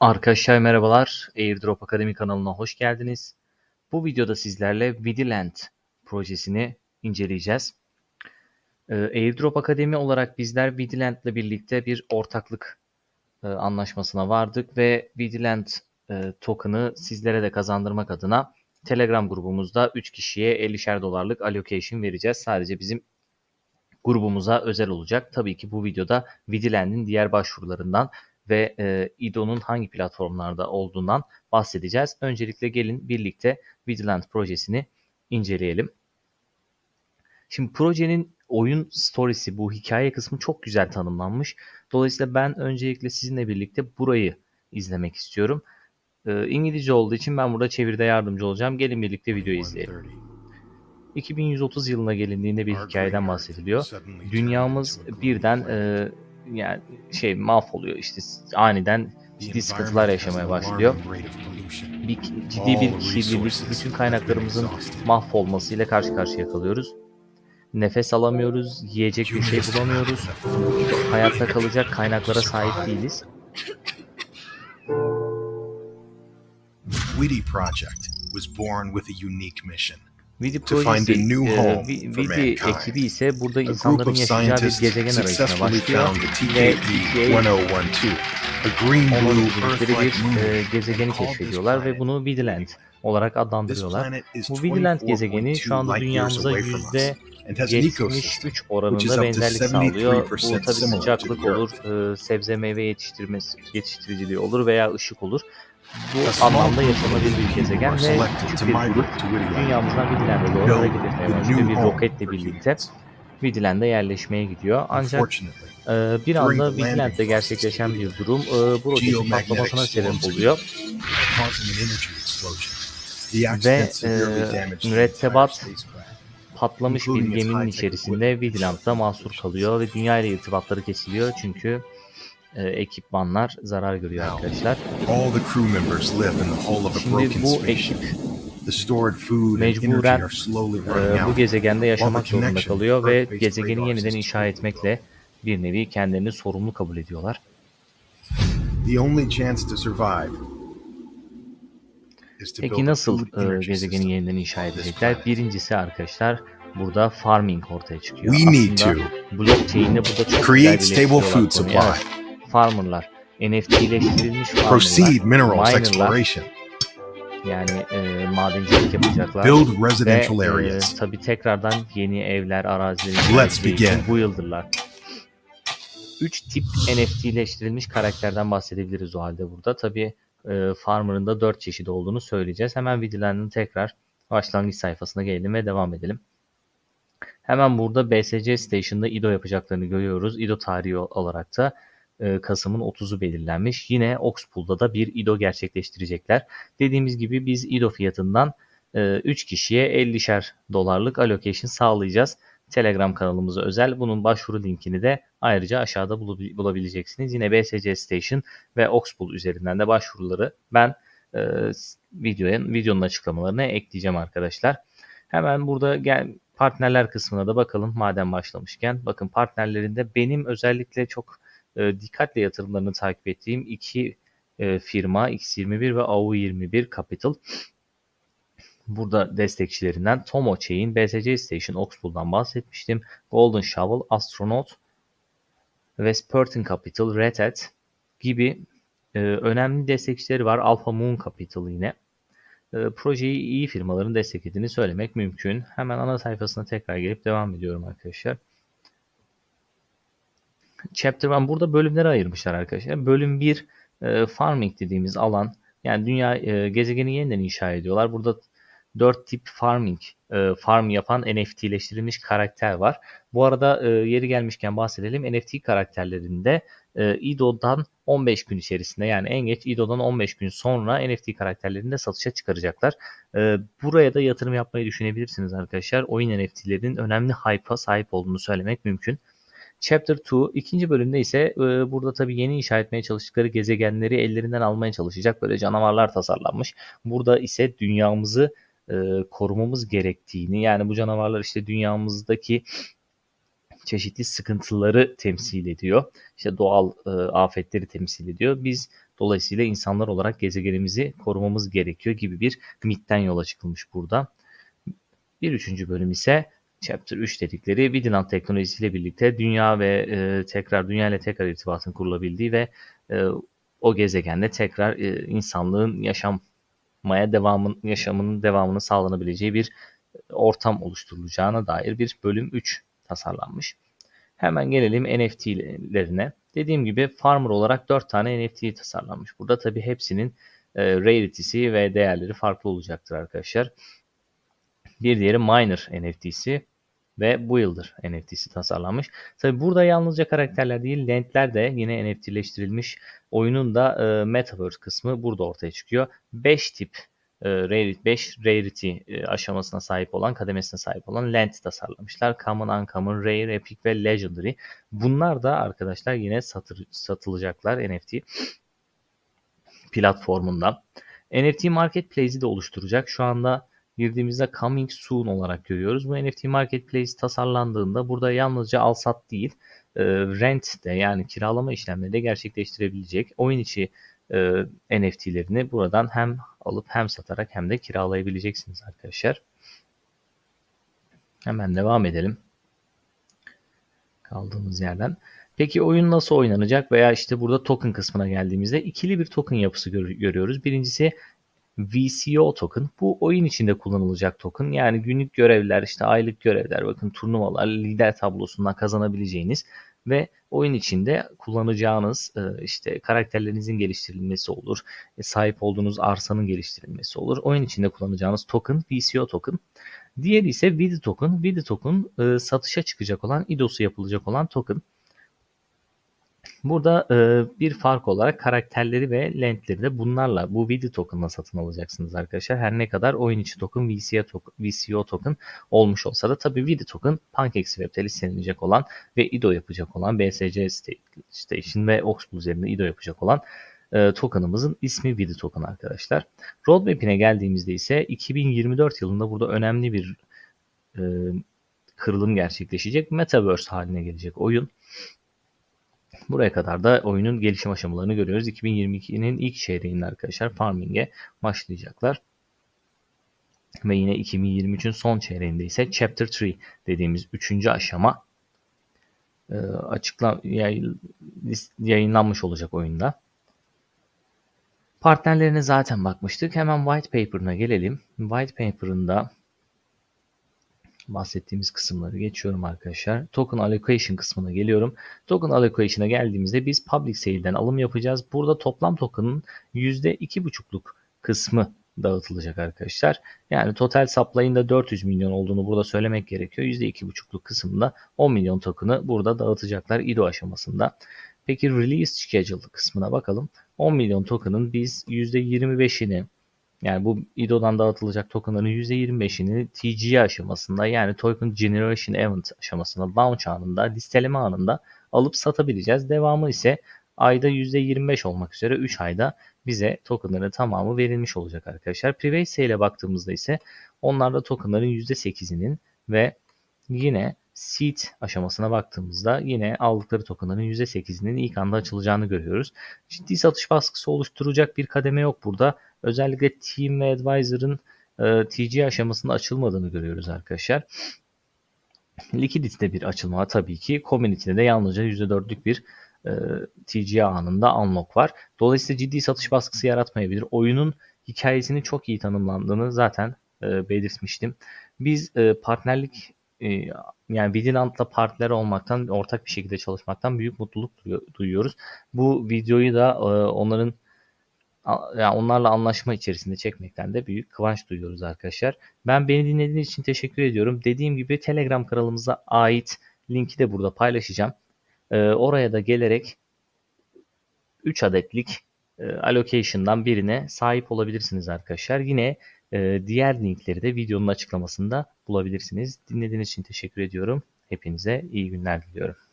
Arkadaşlar merhabalar. Airdrop Akademi kanalına hoş geldiniz. Bu videoda sizlerle Vidiland projesini inceleyeceğiz. Ee, Airdrop Akademi olarak bizler Vidiland ile birlikte bir ortaklık e, anlaşmasına vardık ve Vidiland e, token'ı sizlere de kazandırmak adına Telegram grubumuzda 3 kişiye 50'şer dolarlık allocation vereceğiz. Sadece bizim grubumuza özel olacak. Tabii ki bu videoda Vidiland'in diğer başvurularından ve e, IDO'nun hangi platformlarda olduğundan bahsedeceğiz. Öncelikle gelin birlikte Vigilant projesini inceleyelim. Şimdi projenin oyun storiesi bu hikaye kısmı çok güzel tanımlanmış. Dolayısıyla ben öncelikle sizinle birlikte burayı izlemek istiyorum. E, İngilizce olduğu için ben burada çeviride yardımcı olacağım. Gelin birlikte videoyu izleyelim. 2130 yılına gelindiğinde bir hikayeden bahsediliyor. Dünyamız birden e, yani şey mahvoluyor işte aniden ciddi sıkıntılar yaşamaya başlıyor. Bir, ciddi bir kirlilik, bütün kaynaklarımızın mahvolmasıyla karşı karşıya kalıyoruz. Nefes alamıyoruz, yiyecek bir şey bulamıyoruz. Hayatta kalacak kaynaklara sahip değiliz. Witty Project was born with a unique mission. Vidi To find a new e, home for Vidi ekibi ise burada A insanların yaşayacağı bir gezegen arayışına başlıyor ve TKE TKE 1012, a green Onunla blue bildikleri bir e, gezegeni keşfediyorlar ve bunu Vidiland olarak adlandırıyorlar. Bu Vidiland gezegeni şu 24.2 anda dünyamıza yüzde and has an ecosystem 73 which is oranında benzerlik sağlıyor. Bu 73% tabi similar to sıcaklık olur, e, sebze meyve yetiştirmesi, yetiştiriciliği olur veya ışık olur. Bu anlamda yaşanabilir bir gezegen are ve küçük bir grup dünyamızdan Vidiland'e doğru hareket etmeye başlıyor. Bir roketle birlikte humans. Vidiland'e yerleşmeye gidiyor. Ancak e, bir anda process, gerçekleşen bir durum e, bu roketin patlamasına sebep oluyor. Ve e, mürettebat patlamış bir geminin içerisinde Vigiland'da mahsur kalıyor ve dünya ile irtibatları kesiliyor çünkü e, ekipmanlar zarar görüyor arkadaşlar. Şimdi bu ekip mecburen e, bu gezegende yaşamak zorunda kalıyor ve gezegeni yeniden inşa etmekle bir nevi kendilerini sorumlu kabul ediyorlar. Peki nasıl e, gezegeni yeniden inşa edecekler? Birincisi arkadaşlar burada farming ortaya çıkıyor. We Aslında to blockchain'le burada çok create stable food supply, Evet, farmerlar, NFT'leştirilmiş proceed minerals exploration, yani e, madencilik yapacaklar. build Ve residential e, areas. tabii tekrardan yeni evler, araziler Let's begin. bu yıldırlar. 3 tip NFT'leştirilmiş karakterden bahsedebiliriz o halde burada. Tabii e, Farmer'ın da 4 çeşidi olduğunu söyleyeceğiz. Hemen videolarının tekrar başlangıç sayfasına gelelim ve devam edelim. Hemen burada BSC Station'da IDO yapacaklarını görüyoruz. IDO tarihi olarak da e, Kasım'ın 30'u belirlenmiş. Yine Oxpool'da da bir IDO gerçekleştirecekler. Dediğimiz gibi biz IDO fiyatından 3 kişiye 50'şer dolarlık allocation sağlayacağız. Telegram kanalımıza özel. Bunun başvuru linkini de ayrıca aşağıda bulabi- bulabileceksiniz. Yine BSC Station ve Oxpool üzerinden de başvuruları ben e, videonun açıklamalarına ekleyeceğim arkadaşlar. Hemen burada gel partnerler kısmına da bakalım madem başlamışken. Bakın partnerlerinde benim özellikle çok e, dikkatle yatırımlarını takip ettiğim iki e, firma X21 ve AU21 Capital. Burada destekçilerinden Tomo Chain, BSC Station, Oxpool'dan bahsetmiştim. Golden Shovel, Astronaut, Vespertin Capital, Red Hat gibi e, önemli destekçileri var. Alpha Moon Capital yine. E, projeyi iyi firmaların desteklediğini söylemek mümkün. Hemen ana sayfasına tekrar gelip devam ediyorum arkadaşlar. Chapter 1 burada bölümlere ayırmışlar arkadaşlar. Bölüm 1 e, farming dediğimiz alan yani dünya e, gezegeni yeniden inşa ediyorlar. Burada 4 tip farming e, farm yapan NFT'leştirilmiş karakter var. Bu arada e, yeri gelmişken bahsedelim. NFT karakterlerinde e, IDO'dan 15 gün içerisinde yani en geç IDO'dan 15 gün sonra NFT karakterlerini de satışa çıkaracaklar. E, buraya da yatırım yapmayı düşünebilirsiniz arkadaşlar. Oyun NFT'lerinin önemli hype'a sahip olduğunu söylemek mümkün. Chapter 2 ikinci bölümde ise e, burada tabii yeni inşa etmeye çalıştıkları gezegenleri ellerinden almaya çalışacak böyle canavarlar tasarlanmış. Burada ise dünyamızı e, korumamız gerektiğini yani bu canavarlar işte dünyamızdaki çeşitli sıkıntıları temsil ediyor. İşte doğal e, afetleri temsil ediyor. Biz Dolayısıyla insanlar olarak gezegenimizi korumamız gerekiyor gibi bir mitten yola çıkılmış burada. Bir üçüncü bölüm ise Chapter 3 dedikleri Vigilant teknolojisiyle birlikte dünya ve e, tekrar dünya ile tekrar irtibatın kurulabildiği ve e, o gezegende tekrar e, insanlığın yaşamaya devamın yaşamının devamını sağlanabileceği bir ortam oluşturulacağına dair bir bölüm 3 tasarlanmış. Hemen gelelim NFT'lerine. Dediğim gibi Farmer olarak 4 tane NFT tasarlanmış. Burada tabi hepsinin e, rarity'si ve değerleri farklı olacaktır arkadaşlar. Bir diğeri Miner NFT'si ve Builder NFT'si tasarlanmış. Tabi burada yalnızca karakterler değil, lentler de yine NFT'leştirilmiş. Oyunun da e, Metaverse kısmı burada ortaya çıkıyor. 5 tip e, rarity, 5 rarity e, aşamasına sahip olan, kademesine sahip olan lent tasarlamışlar. Common, Uncommon, Rare, Epic ve Legendary. Bunlar da arkadaşlar yine satır, satılacaklar NFT platformunda. NFT Marketplace'i de oluşturacak. Şu anda girdiğimizde coming soon olarak görüyoruz. Bu NFT Marketplace tasarlandığında burada yalnızca al sat değil, e, rent de yani kiralama işlemleri de gerçekleştirebilecek. Oyun içi e, NFT'lerini buradan hem alıp hem satarak hem de kiralayabileceksiniz arkadaşlar. Hemen devam edelim. Kaldığımız yerden. Peki oyun nasıl oynanacak veya işte burada token kısmına geldiğimizde ikili bir token yapısı gör- görüyoruz. Birincisi VCO token. Bu oyun içinde kullanılacak token. Yani günlük görevler, işte aylık görevler, bakın turnuvalar, lider tablosundan kazanabileceğiniz ve oyun içinde kullanacağınız e, işte karakterlerinizin geliştirilmesi olur. e, Sahip olduğunuz arsanın geliştirilmesi olur. Oyun içinde kullanacağınız token VCO token. Diğeri ise VID token. VID token e, satışa çıkacak olan, IDO'su yapılacak olan token. Burada e, bir fark olarak karakterleri ve lentleri de bunlarla bu VID token'la satın alacaksınız arkadaşlar. Her ne kadar oyun içi token VCO token, VCO token olmuş olsa da tabii VID token PancakeSwap'te listeleninecek olan ve IDO yapacak olan BSC Station ve Oxpool üzerinde IDO yapacak olan e, token'ımızın ismi VID token arkadaşlar. Roadmap'ine geldiğimizde ise 2024 yılında burada önemli bir e, kırılım gerçekleşecek. Metaverse haline gelecek oyun. Buraya kadar da oyunun gelişim aşamalarını görüyoruz. 2022'nin ilk çeyreğinde arkadaşlar farming'e başlayacaklar. Ve yine 2023'ün son çeyreğinde ise Chapter 3 dediğimiz 3. aşama e, yayın- yayınlanmış olacak oyunda. Partnerlerine zaten bakmıştık. Hemen white paper'ına gelelim. White paper'ında bahsettiğimiz kısımları geçiyorum arkadaşlar. Token allocation kısmına geliyorum. Token allocation'a geldiğimizde biz public sale'den alım yapacağız. Burada toplam token'ın %2,5'luk kısmı dağıtılacak arkadaşlar. Yani total supply'ın da 400 milyon olduğunu burada söylemek gerekiyor. %2,5'luk kısmında 10 milyon token'ı burada dağıtacaklar IDO aşamasında. Peki release schedule kısmına bakalım. 10 milyon token'ın biz %25'ini yani bu IDO'dan dağıtılacak tokenların %25'ini TGA aşamasında yani Token Generation Event aşamasında launch anında listeleme anında alıp satabileceğiz. Devamı ise ayda %25 olmak üzere 3 ayda bize tokenların tamamı verilmiş olacak arkadaşlar. Private sale'e baktığımızda ise onlarda tokenların %8'inin ve yine seed aşamasına baktığımızda yine aldıkları tokenların %8'inin ilk anda açılacağını görüyoruz. Ciddi satış baskısı oluşturacak bir kademe yok burada. Özellikle Team ve Advisor'ın e, TG aşamasında açılmadığını görüyoruz arkadaşlar. Liquidity'de bir açılma tabii ki. Community'de de yalnızca %4'lük bir e, TGA anında unlock var. Dolayısıyla ciddi satış baskısı yaratmayabilir. Oyunun hikayesini çok iyi tanımlandığını zaten e, belirtmiştim. Biz e, partnerlik e, yani Vigilant'la partner olmaktan, ortak bir şekilde çalışmaktan büyük mutluluk duyu- duyuyoruz. Bu videoyu da e, onların yani onlarla anlaşma içerisinde çekmekten de büyük kıvanç duyuyoruz arkadaşlar. Ben beni dinlediğiniz için teşekkür ediyorum. Dediğim gibi Telegram kanalımıza ait linki de burada paylaşacağım. E, oraya da gelerek 3 adetlik e, allocation'dan birine sahip olabilirsiniz arkadaşlar. Yine e, diğer linkleri de videonun açıklamasında bulabilirsiniz. Dinlediğiniz için teşekkür ediyorum. Hepinize iyi günler diliyorum.